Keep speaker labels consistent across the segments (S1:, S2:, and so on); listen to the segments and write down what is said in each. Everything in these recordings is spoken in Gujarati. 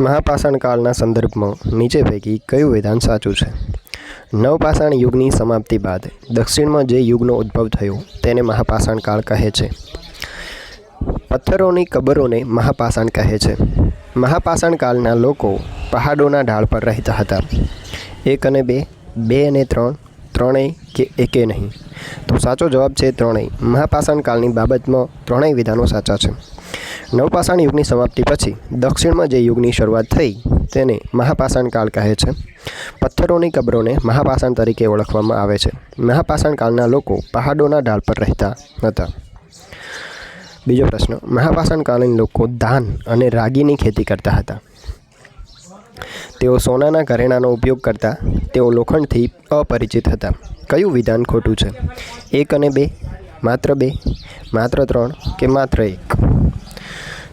S1: મહાપાષાણ કાળના સંદર્ભમાં નીચે પૈકી કયું વિધાન સાચું છે? નવપાષાણ યુગની સમાપ્તિ બાદ દક્ષિણમાં જે યુગનો ઉદ્ભવ થયો તેને મહાપાષાણ કાળ કહે છે. પથ્થરોની કબરોને મહાપાષાણ કહે છે. મહાપાષાણ કાળના લોકો પહાડોના ઢાળ પર રહેતા હતા. એક અને બે બે અને ત્રણ, ત્રણેય કે એકે નહીં. તો સાચો જવાબ છે ત્રણેય. મહાપાષાણ કાળની બાબતમાં ત્રણેય વિધાનો સાચા છે. નવપાષાણ યુગની સમાપ્તિ પછી દક્ષિણમાં જે યુગની શરૂઆત થઈ તેને મહાપાષાણ કાળ કહે છે. પથ્થરોની કબરોને મહાપાષાણ તરીકે ઓળખવામાં આવે છે. મહાપાષાણ કાળના લોકો પહાડોના ઢાળ પર રહેતા હતા. બીજો પ્રશ્ન. મહાપાષાણ કાળની લોકો ધાન અને રાગીની ખેતી કરતા હતા. તેઓ સોનાના ઘરેણાંનો ઉપયોગ કરતા, તેઓ લોખંડથી અપરિચિત હતા. કયું વિધાન ખોટું છે? એક અને બે? માત્ર બે? માત્ર ત્રણ કે માત્ર એક?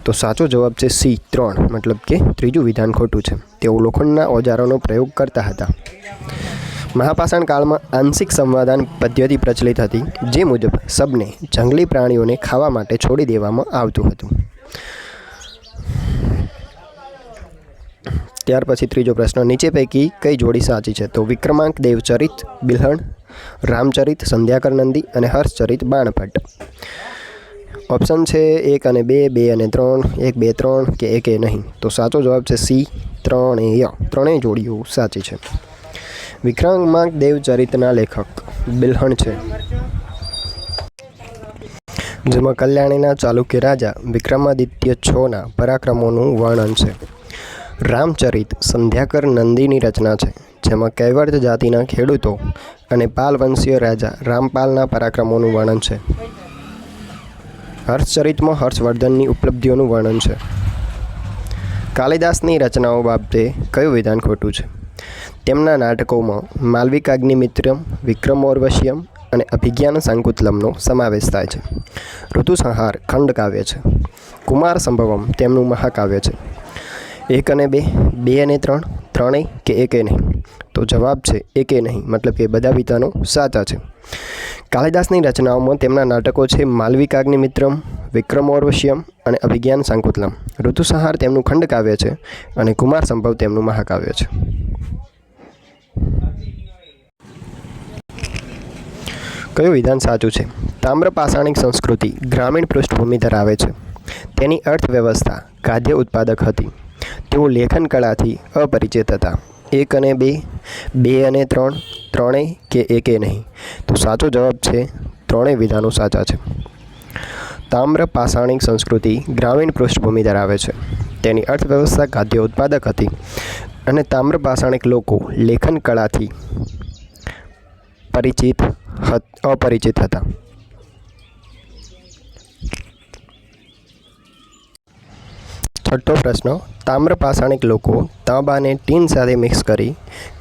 S1: તો સાચો જવાબ છે સી, ત્રણ. મતલબ કે ત્રીજું વિધાન ખોટું છે. તેઓ લોખંડના ઓજારોનો પ્રયોગ કરતા હતા. મહાપાષાણ કાળમાં આંશિક સંવાદાન પદ્ધતિ પ્રચલિત હતી, જે મુજબ સબને જંગલી પ્રાણીઓને ખાવા માટે છોડી દેવામાં આવતું હતું. ત્યાર પછી ત્રીજો પ્રશ્ન, નીચે પૈકી કઈ જોડી સાચી છે? તો વિક્રમાંક, દેવચરિત, બિલ્હણ, રામચરિત, સંધ્યાકર નંદી અને હર્ષચરિત, બાણભટ્ટ. ઓપ્શન છે એક અને બે બે અને ત્રણ, એક, બે, ત્રણ કે એક, એ નહીં. તો સાચો જવાબ છે સી, ત્રણેય. ત્રણેય જોડીઓ સાચી છે. વિક્રમાંક, દેવચરિતના લેખક, બિલ્હણ છે. જેમાં કલ્યાણીના ચાલુક્ય રાજા વિક્રમાદિત્ય છના પરાક્રમોનું વર્ણન છે. રામચરિત, સંધ્યાકર નંદીની રચના છે, જેમાં કૈવર્ત જાતિના ખેડૂતો અને પાલવંશીય રાજા રામપાલના પરાક્રમોનું વર્ણન છે. હર્ષચરિતમાં હર્ષવર્ધનની ઉપલબ્ધિઓનું વર્ણન છે. કાલિદાસની રચનાઓ બાબતે કયું વિધાન ખોટું છે? તેમના નાટકોમાં માલવિકાગ્નિમિત્રમ, વિક્રમોર્વશ્યમ અને અભિજ્ઞાન સંકુતલમનો સમાવેશ થાય છે. ઋતુસંહાર ખંડકાવ્ય છે. કુમાર સંભવમ તેમનું મહાકાવ્ય છે. એક અને બે બે અને ત્રણ, ત્રણેય કે એકે નહીં? તો જવાબ છે એકે નહીં, મતલબ કે બધા વિધાનો સાચા છે. કાલિદાસની રચનાઓમાં તેમના નાટકો છે માલવિકાગ્નિમિત્રમ વિક્રમોર્વશ્યમ અને અભિજ્ઞાન સંકુતલમ. ઋતુસંહાર તેમનું ખંડકાવ્ય છે અને કુમાર સંભવ તેમનું મહાકાવ્ય છે. કયું વિધાન સાચું છે? તામ્રપાષાણિક સંસ્કૃતિ ગ્રામીણ પૃષ્ઠભૂમિ ધરાવે છે. તેની અર્થવ્યવસ્થા ખાદ્ય ઉત્પાદક હતી. તેઓ લેખન કળાથી અપરિચિત હતા. એક અને બે બે અને ત્રણ, ત્રણેય કે એકે નહીં? તો સાચો જવાબ છે, ત્રણેય વિધાનો સાચા છે. તામ્ર પાષાણિક સંસ્કૃતિ ગ્રામીણ પૃષ્ઠભૂમિ ધરાવે છે. તેની અર્થવ્યવસ્થા ખાદ્ય ઉત્પાદક હતી અને તામ્ર પાષાણિક લોકો લેખન કળાથી પરિચિત અપરિચિત હતા. છઠ્ઠો પ્રશ્ન તામ્રપાષાણિક લોકો તાંબાને ટીન સાથે મિક્સ કરી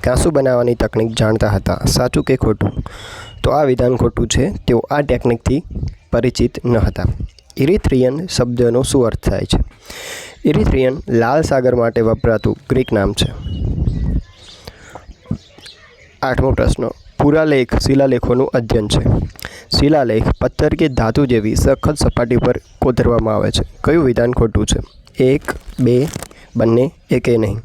S1: ઘાસુ બનાવવાની તકનિક જાણતા હતા. સાચું કે ખોટું? તો આ વિધાન ખોટું છે. તેઓ આ ટેકનિકથી પરિચિત ન હતા. ઇરિથ્રિયન શબ્દનો શું અર્થ થાય છે? ઇરિથ્રિયન લાલ સાગર માટે વપરાતું ગ્રીક નામ છે. આઠમો પ્રશ્ન, પુરાલેખ શિલાલેખોનું અધ્યયન છે. શિલાલેખ પથ્થર કે ધાતુ જેવી સખત સપાટી પર કોતરવામાં આવે છે. કયું વિધાન ખોટું છે? એક, બે, બંને, એકે નહીં.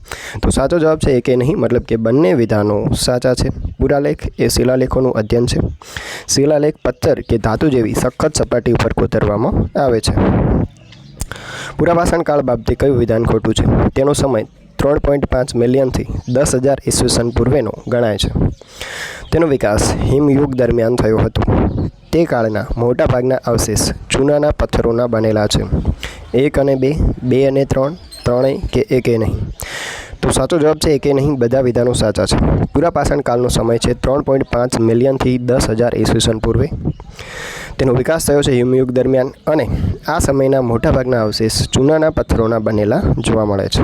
S1: તો સાચો જવાબ છે એકે નહીં, મતલબ કે બંને વિધાનો સાચા છે. પુરાલેખ એ શિલાલેખોનું અધ્યયન છે. શિલાલેખ પથ્થર કે ધાતુ જેવી સખત સપાટી ઉપર કોતરવામાં આવે છે. પુરાવાસનકાળ કાળ બાબતે કયું વિધાન ખોટું છે? તેનો સમય ત્રણ પોઈન્ટ પાંચ મિલિયનથી દસ હજાર ઈસવીસન પૂર્વેનો ગણાય છે. તેનો વિકાસ હિમયુગ દરમિયાન થયો હતો. તે કાળના મોટાભાગના અવશેષ ચૂનાના પથ્થરોના બનેલા છે. એક અને બે બે અને ત્રણ, ત્રણેય કે એકે નહીં? તો સાચો જવાબ છે એકે નહીં, બધા વિધાનો સાચા છે. પૂરા પાષાણ કાળનો સમય છે ત્રણ પોઈન્ટ પાંચ મિલિયનથી દસ હજાર ઈસવીસન પૂર્વે. તેનો વિકાસ થયો છે હિમયુગ દરમિયાન અને આ સમયના મોટાભાગના અવશેષ ચૂનાના પથ્થરોના બનેલા જોવા મળે છે.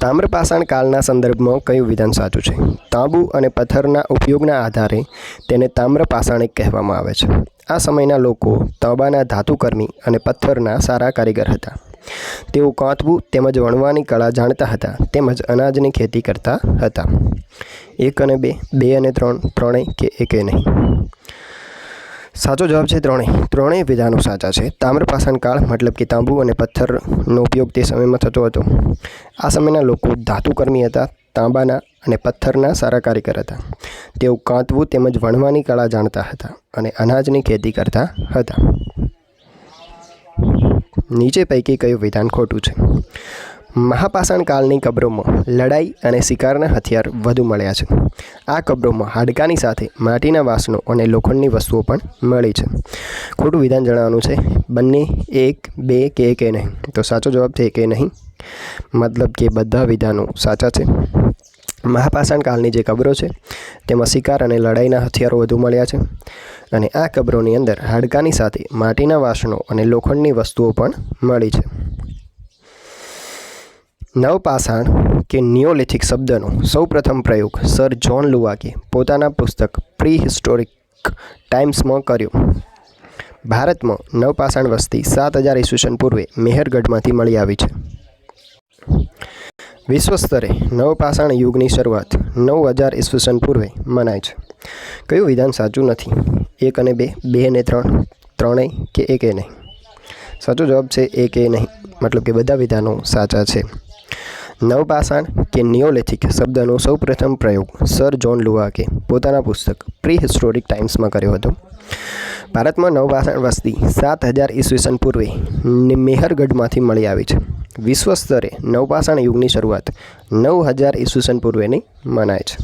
S1: તામ્રપાષાણ કાળના સંદર્ભમાં કયું વિધાન સાચું છે? તાંબુ અને પથ્થરના ઉપયોગના આધારે તેને તામ્રપાષાણિક કહેવામાં આવે છે. આ સમયના લોકો તાંબાના ધાતુકર્મી અને પથ્થરના સારા કારીગર હતા. તેઓ કાંતવું તેમજ વણવાની કળા જાણતા હતા તેમજ અનાજની ખેતી કરતા હતા. એક અને બે બે અને ત્રણ, ત્રણેય કે એકે નહીં. સાચો જવાબ છે ત્રણેય. ત્રણેય વિધાનો સાચા છે. તામ્રપાષાણ કાળ મતલબ કે તાંબુ અને પથ્થરનો ઉપયોગ તે સમયમાં થતો હતો. આ સમયના લોકો ધાતુકર્મી હતા, તાંબાના અને પથ્થરના સારા કારીગર હતા. તેઓ કાંતવું તેમજ વણવાની કળા જાણતા હતા અને અનાજની ખેતી કરતા હતા. નીચે પૈકી કયું વિધાન ખોટું છે? મહાપાષાણ કાળની કબરોમાં લડાઈ અને શિકારના હથિયાર વધુ મળ્યા છે. આ કબરોમાં હાડકાની સાથે માટીના વાસણો અને લોખંડની વસ્તુઓ પણ મળી છે. ખોટું વિધાન જણાવવાનું છે, બંને એક, બે કે કે નહીં. તો સાચો જવાબ છે, કે નહીં. મતલબ કે બધા વિધાનો સાચા છે. મહાપાષાણ કાળની જે કબરો છે, તેમાં શિકાર અને લડાઈના હથિયારો વધુ મળ્યા છે. અને આ કબરોની અંદર હાડકાની સાથે માટીના વાસણો અને લોખંડની વસ્તુઓ પણ મળી છે. નવપાષાણ કે નિયોલિથિક શબ્દનો સૌપ્રથમ પ્રયોગ સર જ્હોન લુવાકે પોતાના પુસ્તક પ્રી હિસ્ટોરિક ટાઈમ્સમાં કર્યો. ભારતમાં નવપાષાણ વસ્તી સાત હજાર ઈસવીસન પૂર્વે મેહરગઢમાંથી મળી આવી છે. વિશ્વ સ્તરે નવપાષાણ યુગની શરૂઆત નવ હજાર ઈસવીસન પૂર્વે મનાય છે. કયું વિધાન સાચું નથી? એક અને બે બે ને ત્રણ, ત્રણેય કે એકે નહીં? સાચો જવાબ છે એક એ નહીં. મતલબ કે બધા વિધાનો સાચા છે. નવપાષાણ કે નિયોલેથિક શબ્દનો સૌપ્રથમ પ્રયોગ સર જ્હોન લુઆકે પોતાના પુસ્તક પ્રી હિસ્ટોરિક ટાઈમ્સમાં કર્યો હતો. ભારતમાં નવપાષાણ વસ્તી સાત હજાર ઈસવીસન પૂર્વે મેહરગઢમાંથી મળી આવી છે. વિશ્વ સ્તરે નવપાષાણ યુગની શરૂઆત નવ હજાર ઈસવીસન પૂર્વેની મનાય છે.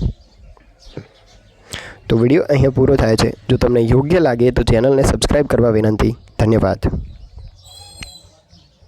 S1: તો વીડિયો અહીંયા પૂરો થાય છે. જો તમને યોગ્ય લાગે તો ચેનલને સબસ્ક્રાઈબ કરવા વિનંતી. ધન્યવાદ.